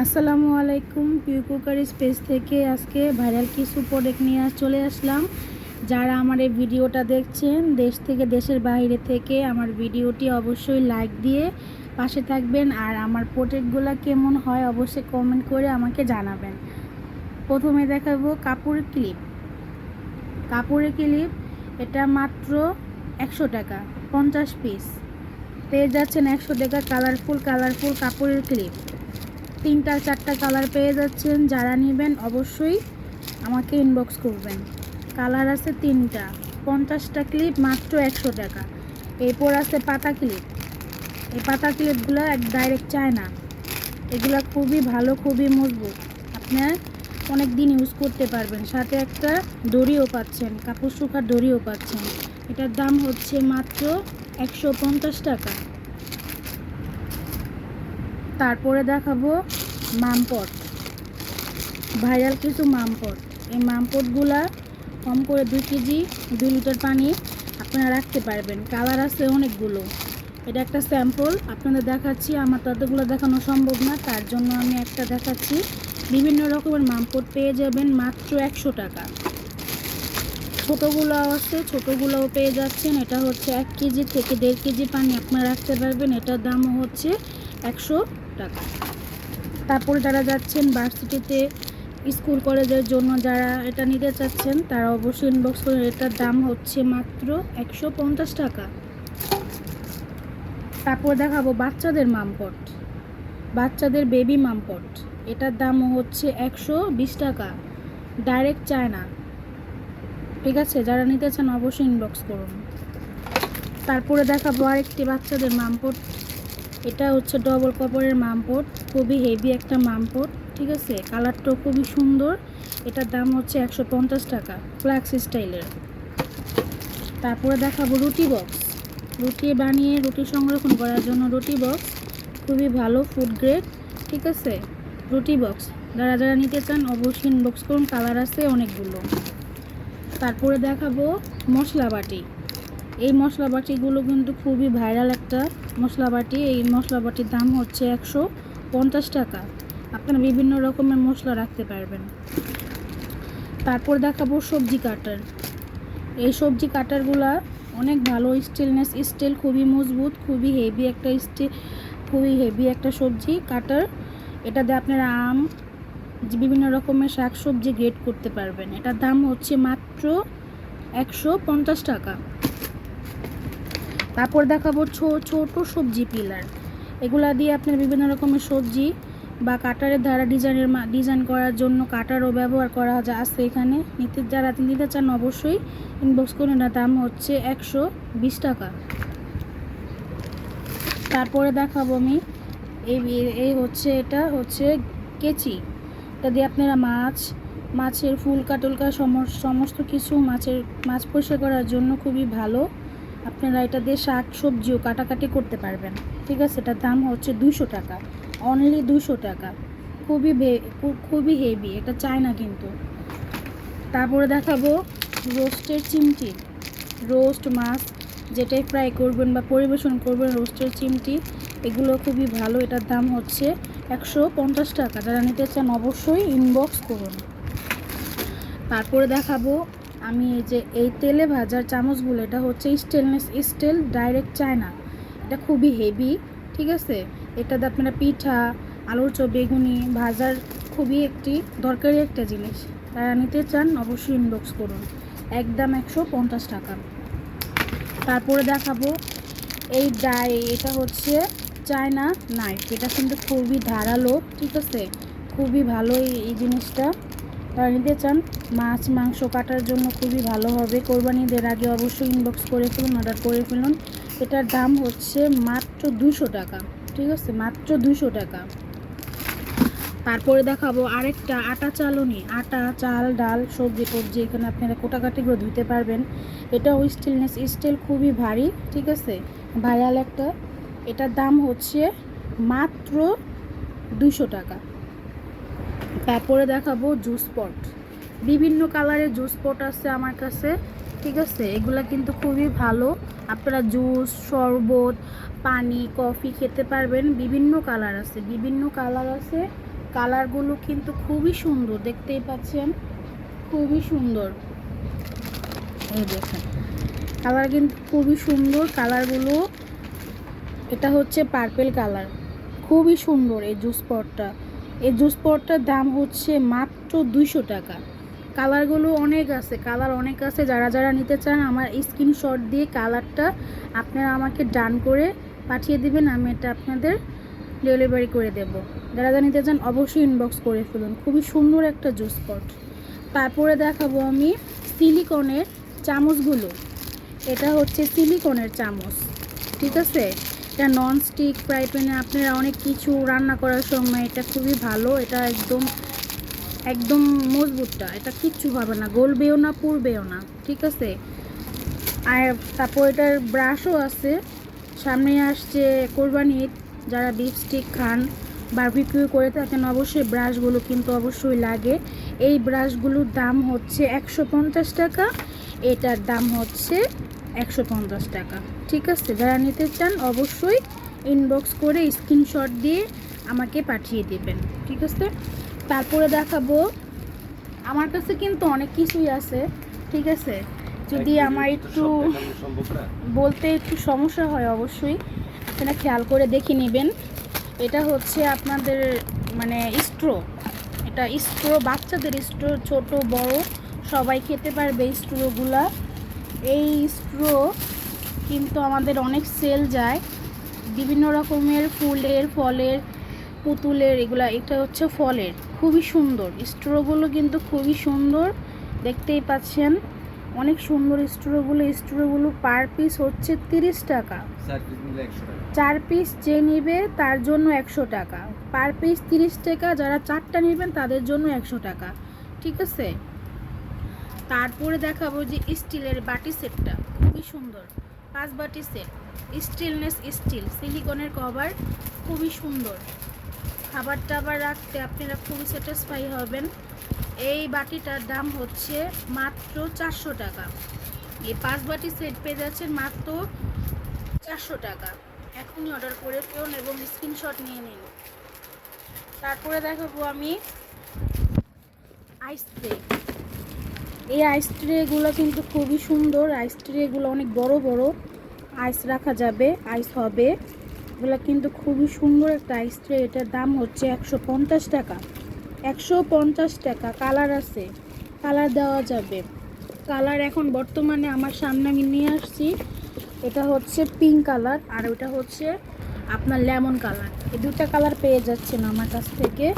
আসসালামু আলাইকুম Piu cookery space থেকে আজকে ভাইরাল কিছু প্রোডাক্ট নিয়ে চলে আসলাম। যারা আমার এই ভিডিওটা দেখছেন, দেশ থেকে, দেশের বাইরে থেকে আমার ভিডিওটি অবশ্যই লাইক দিয়ে পাশে থাকবেন আর আমার প্রোডাক্টগুলো কেমন হয় অবশ্যই কমেন্ট করে আমাকে জানাবেন। প্রথমে দেখাবো কাপড়ের ক্লিপ কাপড়ের ক্লিপ এটা মাত্র একশো টাকা, পঞ্চাশ পিস পেয়ে যাচ্ছেন একশো টাকা কালারফুল কালারফুল কাপড়ের ক্লিপ তিনটা, চারটা কালার পেয়ে যাচ্ছেন। যারা নেবেন অবশ্যই আমাকে ইনবক্স করবেন। কালার আছে তিনটা, পঞ্চাশটা ক্লিপ মাত্র একশো টাকা। এরপর আছে পাতা ক্লিপ এই পাতা ক্লিপগুলো এক ডাইরেক্ট চায় না। এগুলো খুবই ভালো, খুবই মজবুত। আপনার অনেক দিন ইউজ করতে পারবেন। সাথে একটা দড়িও পাচ্ছেন, কাপড় শুকার দড়িও পাচ্ছেন। এটার দাম হচ্ছে মাত্র একশো পঞ্চাশ টাকা। তারপরে দেখাবো মামপট। ভাইরাল কিছু মামপট। এই মামপটগুলা কম করে দুই কেজি, দুই লিটার পানি আপনারা রাখতে পারবেন। কালার আছে অনেকগুলো। এটা একটা স্যাম্পল। আপনাদের দেখাচ্ছি। আমার ততগুলো দেখানো সম্ভব না। তার জন্য আমি একটা দেখাচ্ছি। বিভিন্ন রকমের মামপট পেয়ে যাবেন মাত্র একশো টাকা। ছোটোগুলো আছে, ছোটোগুলোও পেয়ে যাচ্ছেন। এটা হচ্ছে এক কেজি থেকে দেড় কেজি পানি আপনারা রাখতে পারবেন। এটার দামও হচ্ছে একশো টাকা। তারপরে যারা যাচ্ছেন ভার্সিটিতে স্কুল কলেজের জন্য যারা এটা নিতে চাচ্ছেন, তারা অবশ্যই ইনবক্স করে এটার দাম হচ্ছে মাত্র একশো পঞ্চাশ টাকা। তারপর দেখাবো বাচ্চাদের মামপট। বাচ্চাদের বেবি মামপট। এটার দাম হচ্ছে একশো বিশ টাকা। ডাইরেক্ট চায়না ঠিক আছে? যারা নিতে চান অবশ্যই ইনবক্স করুন। তারপরে দেখাবো আরেকটি বাচ্চাদের মামপট। এটা হচ্ছে ডবল কপারের মামপট খুবই হেভি একটা মামপট ঠিক আছে? কালারটাও খুবই সুন্দর। এটার দাম হচ্ছে একশো পঞ্চাশ টাকা ফ্লাক্স স্টাইলের তারপরে দেখাবো রুটি বক্স রুটি বানিয়ে রুটি সংরক্ষণ করার জন্য রুটি বক্স খুবই ভালো ফুড গ্রেড ঠিক আছে? রুটি বক্স যারা যারা নিতে চান, অবশ্যই ইনবক্স করুন কালার আছে অনেকগুলো। তারপরে দেখাবো মশলা বাটি এই মশলা বাটিগুলো কিন্তু খুবই ভাইরাল একটা মশলা বাটি এই মশলা বাটির দাম হচ্ছে একশো পঞ্চাশ টাকা। আপনারা বিভিন্ন রকমের মশলা রাখতে পারবেন। তারপর দেখাবো সবজি কাটার। এই সবজি কাটারগুলা অনেক ভালো স্টিলনেস, স্টিল খুবই মজবুত, খুবই হেভি একটা স্টিল খুবই হেভি একটা সবজি কাটার। এটা দিয়ে আপনারা আম, বিভিন্ন রকমের শাক সবজি গ্রেড করতে পারবেন। এটার দাম হচ্ছে মাত্র একশো পঞ্চাশ টাকা। তারপর দেখাবো ছোট সবজি পিলার। এগুলা দিয়ে আপনার বিভিন্ন রকমের সবজি বা কাটারের দ্বারা ডিজাইনের ডিজাইন করার জন্য কাটারও ব্যবহার করা যা আছে এখানে। নিতে, যারা নিতে চান অবশ্যই ইনবক্স করুন না দাম হচ্ছে একশো বিশ টাকা। তারপরে দেখাবো আমি, এই এই হচ্ছে এটা হচ্ছে কেচি। এটা দিয়ে আপনারা মাছ, মাছের ফুল কাটলকা সম- সমস্ত কিছু মাছের, মাছ পরিষ্কার করার জন্য খুবই ভালো। আপনারা এটা দিয়ে শাক, সবজিও কাটাকাটি করতে পারবেন। ঠিক আছে? এটার দাম হচ্ছে দুশো টাকা। অনলি দুশো টাকা। খুবই খুবই হেভি এটা চায় না কিন্তু। তারপরে দেখাবো রোস্টের চিমটি। রোস্ট মাছ, যেটাই ফ্রাই করবেন বা পরিবেশন করবেন রোস্টের চিমটি, এগুলো খুবই ভালো। এটার দাম হচ্ছে একশো পঞ্চাশ টাকা। যারা নিতে চান অবশ্যই ইনবক্স করুন। তারপরে দেখাবো আমি এই যে এই তেলে ভাজার চামচগুলো, এটা হচ্ছে স্টেনলেস স্টিল ডাইরেক্ট চায়না এটা খুবই হেভি ঠিক আছে? এটাতে আপনারা পিঠা, আলুর চপ, বেগুনি, ভাজার খুবই একটি দরকারি একটা জিনিস। তারা নিতে চান, অবশ্যই ইনবক্স করুন। একদম একশো পঞ্চাশ টাকা। তারপরে দেখাবো, এই ডাই, এটা হচ্ছে চায়না নাইফ এটা কিন্তু খুবই ধারালো, ঠিক আছে? খুবই ভালো এই এই জিনিসটা। তারা নিতে চান, মাছ, মাংস কাটার জন্য খুবই ভালো হবে। কোরবানিদের আগে অবশ্যই ইনবক্স করে ফেলুন অর্ডার করে ফেলুন। এটার দাম হচ্ছে মাত্র দুশো টাকা, ঠিক আছে? মাত্র দুশো টাকা। তারপরে দেখাবো আরেকটা, আটা চালনি। আটা, চাল, ডাল, সবজি টবজি এখানে আপনারা কোটাকাটিগুলো ধুতে পারবেন। এটাও স্টিলনেস স্টিল খুবই ভারী, ঠিক আছে? ভাইরাল একটা। এটার দাম হচ্ছে মাত্র দুশো টাকা। তারপরে দেখাবো জুস পট বিভিন্ন কালারের জুস পট আছে আমার কাছে, ঠিক আছে? এগুলা কিন্তু খুবই ভালো। আপনারা জুস শরবত, পানি কফি খেতে পারবেন। বিভিন্ন কালার আছে। বিভিন্ন কালার আছে। কালারগুলো কিন্তু খুবই সুন্দর, দেখতেই পাচ্ছেন? খুবই সুন্দর। এই দেখেন। কালার কিন্তু খুবই সুন্দর। কালারগুলো এটা হচ্ছে পার্পেল কালার খুবই সুন্দর এই জুস পটটা এই জুস পটটার দাম হচ্ছে মাত্র দুইশো টাকা। কালারগুলো অনেক আছে, কালার অনেক আছে। যারা যারা নিতে চান, আমার স্ক্রিনশট দিয়ে কালারটা আপনারা আমাকে ডান করে পাঠিয়ে দিবেন, আমি এটা আপনাদের ডেলিভারি করে দেব। যারা যারা নিতে চান, অবশ্যই ইনবক্স করে ফেলুন। খুবই সুন্দর একটা জুস পট। তারপরে দেখাবো আমি সিলিকনের চামচগুলো। এটা হচ্ছে সিলিকনের চামচ। ঠিক আছে? এটা নন স্টিক ফ্রাই প্যানে আপনারা অনেক কিছু রান্না করার সময় এটা খুবই ভালো, এটা একদম একদম মজবুতটা, এটা কিচ্ছু হবে না, গলবেও না, পুড়বেও না, ঠিক আছে? আর তারপর এটার ব্রাশও আছে সামনে আসছে কোরবানি ঈদ, যারা বিফ স্টিক খান বারবিকিউ করে থাকেন, অবশ্যই ব্রাশগুলো কিন্তু অবশ্যই লাগে। এই ব্রাশগুলোর দাম হচ্ছে একশো পঞ্চাশ টাকা, এটার দাম হচ্ছে একশো পঞ্চাশ টাকা। ঠিক আছে যারা নিতে চান অবশ্যই ইনবক্স করে স্ক্রিনশট দিয়ে আমাকে পাঠিয়ে দেবেন। ঠিক আছে? তারপরে দেখাবো আমার কাছে কিন্তু অনেক কিছুই আছে। ঠিক আছে? যদি আমার একটু বলতে একটু সমস্যা হয় অবশ্যই আপনারা খেয়াল করে দেখে নেবেন। এটা হচ্ছে আপনাদের মানে স্ট্রো এটা স্ট্রো বাচ্চাদের স্ট্রো ছোট বড় সবাই খেতে পারবে স্ট্রোগুলা এই স্ট্রো কিন্তু আমাদের অনেক সেল যায়। বিভিন্ন রকমের ফুলের ফলের পুতুলের এগুলা এটা হচ্ছে ফলের। খুবই সুন্দর। স্ট্রোগুলো কিন্তু খুবই সুন্দর। দেখতেই পাচ্ছেন অনেক সুন্দর স্ট্রোগুলো স্ট্রোগুলো পার পিস হচ্ছে তিরিশ টাকা। চার পিস যে নেবে তার জন্য একশো টাকা। পার পিস তিরিশ টাকা। যারা চারটা নেবেন তাদের জন্য একশো টাকা। ঠিক আছে? তারপরে দেখাবো যে স্টিলের বাটি সেটটা। খুবই সুন্দর। পাঁচ বাটি সেট। Stainless steel. সিলিকনের কভার খুবই সুন্দর। খাবার টাবার রাখতে আপনারা খুবই স্যাটিসফাই হবেন। এই বাটিটার দাম হচ্ছে মাত্র চারশো টাকা। এই পাঁচ বাটি সেট পেয়ে যাচ্ছেন মাত্র চারশো টাকা। এখনই অর্ডার করে ফেলুন এবং স্ক্রিনশট নিয়ে নিন। তারপরে দেখাবো আমি আইস এই আইস ট্রেগুলো কিন্তু খুবই সুন্দর। আইস ট্রেগুলো অনেক বড় বড়। আইস রাখা যাবে আইস হবে। এগুলো কিন্তু খুবই সুন্দর একটা আইস ট্রে এটার দাম হচ্ছে একশো পঞ্চাশ টাকা। একশো পঞ্চাশ টাকা। কালার আছে। কালার দেওয়া যাবে। কালার এখন বর্তমানে আমার সামনে আমি নিয়ে আসছি। এটা হচ্ছে পিঙ্ক কালার আর ওটা হচ্ছে আপনার লেমন কালার এই দুটা কালার পেয়ে যাচ্ছেন আমার কাছ থেকে।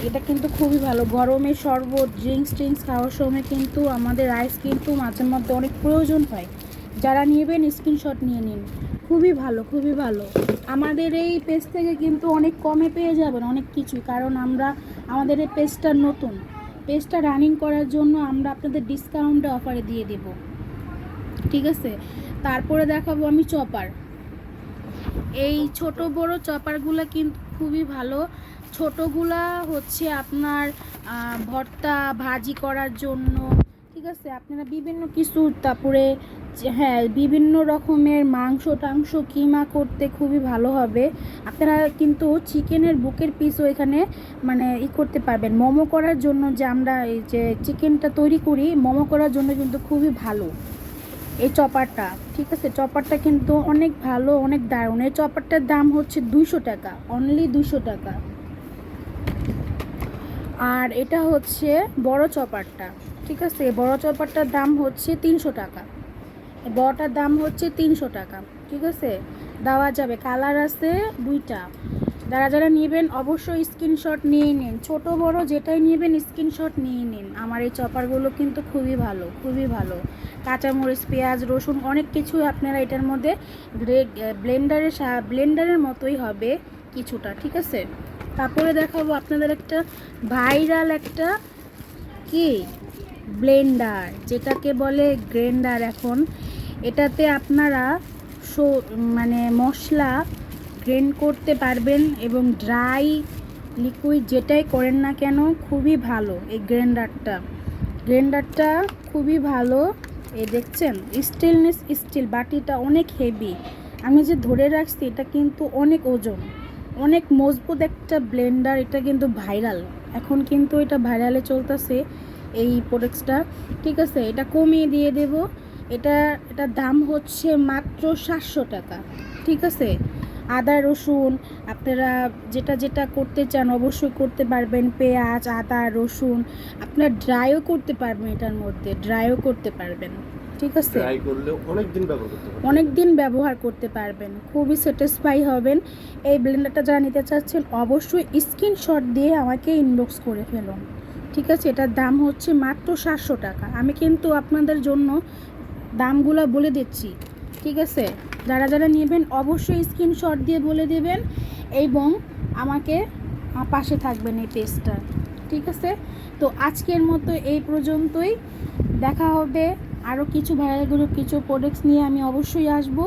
এটা কিন্তু খুবই ভালো। গরমে শরবত ড্রিঙ্কস ট্রিঙ্কস খাওয়ার সময় কিন্তু আমাদের আইস কিন্তু মাঝে মধ্যে অনেক প্রয়োজন হয়। যারা নেবেন স্ক্রিনশট নিয়ে নিন। খুবই ভালো খুবই ভালো। আমাদের এই পেজ থেকে কিন্তু অনেক কমে পেয়ে যাবেন অনেক কিছু কারণ আমরা, আমাদের এই পেজটা নতুন। পেজটা রানিং করার জন্য আমরা আপনাদের ডিসকাউন্টে অফারে দিয়ে দেব। ঠিক আছে? তারপরে দেখাবো আমি চপার। এই ছোট বড় চপারগুলো কিন্তু খুবই ভালো। ছোটোগুলা হচ্ছে আপনার ভর্তা ভাজি করার জন্য, ঠিক আছে? আপনারা বিভিন্ন কিছু, তারপরে হ্যাঁ বিভিন্ন রকমের মাংস টাংস কিমা করতে খুবই ভালো হবে। আপনারা কিন্তু চিকেনের বুকের পিসও এখানে মানে ই করতে পারবেন। মোমো করার জন্য যে আমরা এই যে চিকেনটা তৈরি করি, মোমো করার জন্য কিন্তু খুবই ভালো। এই চপারটা, ঠিক আছে? চপারটা কিন্তু অনেক ভালো, অনেক দারুণ। এই চপারটার দাম হচ্ছে দুইশো টাকা অনলি দুশো টাকা। আর এটা হচ্ছে বড় চপারটা, ঠিক আছে? বড় চপারটার দাম হচ্ছে তিনশো টাকা। বড়টার দাম হচ্ছে তিনশো টাকা, ঠিক আছে? দেওয়া যাবে। কালার আছে দুইটা। যারা যারা নেবেন অবশ্যই স্ক্রিনশট নিয়ে নিন। ছোট, বড় যেটাই নেবেন স্ক্রিনশট নিয়ে নিন। আমার এই চপারগুলো কিন্তু খুবই ভালো খুবই ভালো। কাঁচামরিচ, পেঁয়াজ, রসুন অনেক কিছু আপনারা এটার মধ্যে ব্লেন্ডারের ব্লেন্ডারের মতোই হবে কিছুটা, ঠিক আছে? তারপরে দেখাবো আপনাদের একটা ভাইরাল একটা কি? ব্লেন্ডার, যেটাকে বলে গ্রেন্ডার এখন। এটাতে আপনারা সো- মানে মশলা গ্রেন্ড করতে পারবেন এবং ড্রাই লিকুইড যেটাই করেন না কেন, খুবই ভালো এই গ্রেন্ডারটা। গ্রেন্ডারটা খুবই ভালো এই দেখছেন? স্টিলনেস স্টিল, বাটিটা অনেক হেভি। আমি যে ধরে রাখছি, এটা কিন্তু অনেক ওজন। অনেক মজবুত একটা ব্লেন্ডার, এটা কিন্তু ভাইরাল। এখন কিন্তু এটা ভাইরালে চলতেছে এই প্রোডাক্টসটা ঠিক আছে, এটা কমিয়ে দিয়ে দেব। এটা এটার দাম হচ্ছে মাত্র সাতশো টাকা। ঠিক আছে, আদা, রসুন, আপনারা যেটা যেটা করতে চান অবশ্যই করতে পারবেন। পেঁয়াজ, আদা, রসুন, আপনার ড্রাইও করতে পারবেন এটার মধ্যে ড্রাইও করতে পারবেন। ঠিক আছে? ট্রাই করলেও অনেক দিন ব্যবহার করতে পারবেন। অনেক দিন ব্যবহার করতে পারবেন। খুবই স্যাটিসফাই হবেন। এই ব্লেন্ডারটা যারা নিতে চাচ্ছেন অবশ্যই স্ক্রিনশট দিয়ে আমাকে ইনবক্স করে ফেলুন। ঠিক আছে? এটার দাম হচ্ছে মাত্র সাতশো টাকা। আমি কিন্তু আপনাদের জন্য দামগুলো বলে দিচ্ছি। ঠিক আছে? যারা যারা নেবেন অবশ্যই স্ক্রিনশট দিয়ে বলে দেবেন এবং আমাকে পাশে থাকবেন এই পেজটা ঠিক আছে? তো আজকের মতো এই পর্যন্তই। দেখা হবে আরও কিছু ভাইরাল গ্রুপ কিছু প্রোডাক্টস নিয়ে আমি অবশ্যই আসব।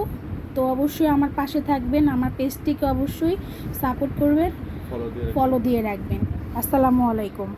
তো অবশ্যই আমার পাশে থাকবেন আমার পেজটিকে অবশ্যই সাপোর্ট করবেন ফলো দিয়ে ফলো দিয়ে রাখবেন। আসসালামু আলাইকুম।